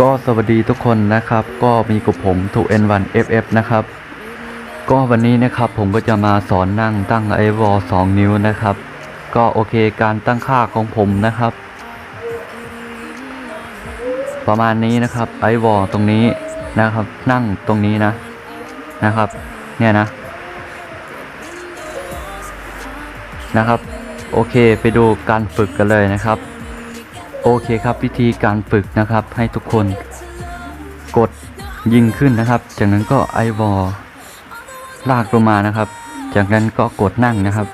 ก็สวัสดีทุกคนนะครับ ก็มีกับผมถูก N1 FF นะครับ ก็วันนี้นะครับผมก็จะมาสอนนั่งตั้งไอวอล2นิ้วนะครับ ก็โอเคการตั้งค่าของผมนะครับ ประมาณนี้นะครับไอวอลตรงนี้นะครับ นั่งตรงนี้นะนะครับ เนี่ยนะนะครับ โอเคไปดูการฝึกกันเลยนะครับ โอเคครับวิธีการฝึกนะครับให้ทุกคนกดยิงขึ้นนะครับ จากนั้นก็ไอวอลลากลงมานะครับ จากนั้นก็กดนั่งนะครับ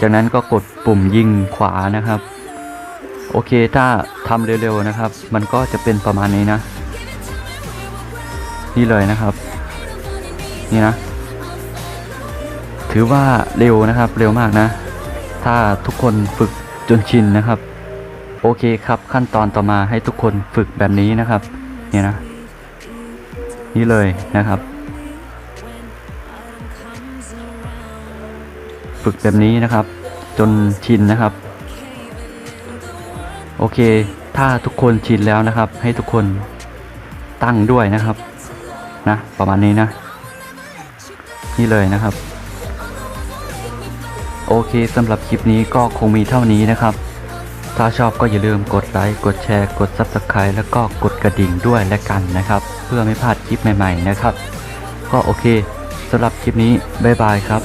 จากนั้นก็กดปุ่มยิงขวานะครับ โอเคถ้าทำเร็วๆนะครับ มันก็จะเป็นประมาณนี้นะ นี่เลยนะครับ นี่นะ ถือว่าเร็วนะครับเร็วมากนะ ถ้าทุกคนฝึกจนชินนะครับ โอเคครับขั้นตอนต่อมาให้ทุกคนฝึกแบบนี้นะครับ เนี่ยนะ นี่เลยนะครับ ฝึกแบบนี้นะครับ จนชินนะครับ โอเค ถ้าทุกคนชินแล้วนะครับ ให้ทุกคนตั้งด้วยนะครับนะประมาณนี้นะ นี่เลยนะครับ โอเคสำหรับคลิปนี้ก็คงมีเท่านี้นะครับ ถ้าชอบก็อย่าลืมกดไลค์ กดแชร์ กด Subscribe แล้วก็กดกระดิ่งด้วยและกันนะครับ เพื่อไม่พลาดคลิปใหม่ ๆ นะครับ ก็โอเคสำหรับคลิปนี้ บ๊ายบายครับ